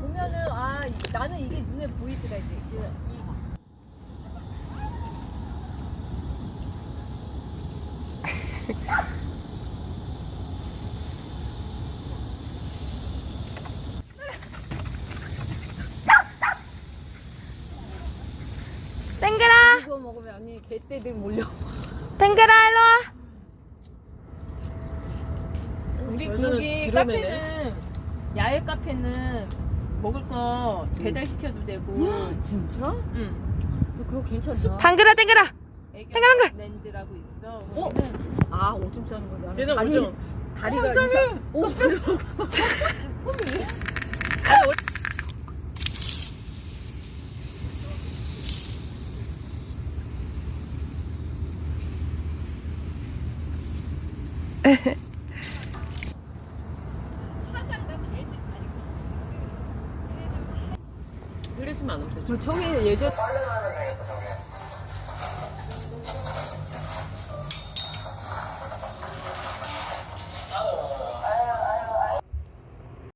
보면은 아 이- 나는 이게 눈에 보이더라 이제. 그, 이 이거 먹으면 언니 개떼들 몰려. 땡그라 일로 와 우리 완전히 거기. 카페는 야외 카페는 먹을 거 배달 시켜도 되고. 진짜? 응. 그거 괜찮다. 방글아 땡그라 땡그랑글. 랜드라고 있어. 어? 아 오줌 싸는 거다. 얘는 다리, 오줌. 다리가 이상. 오 흘리지만 않으면 되죠. 뭐 저기 예전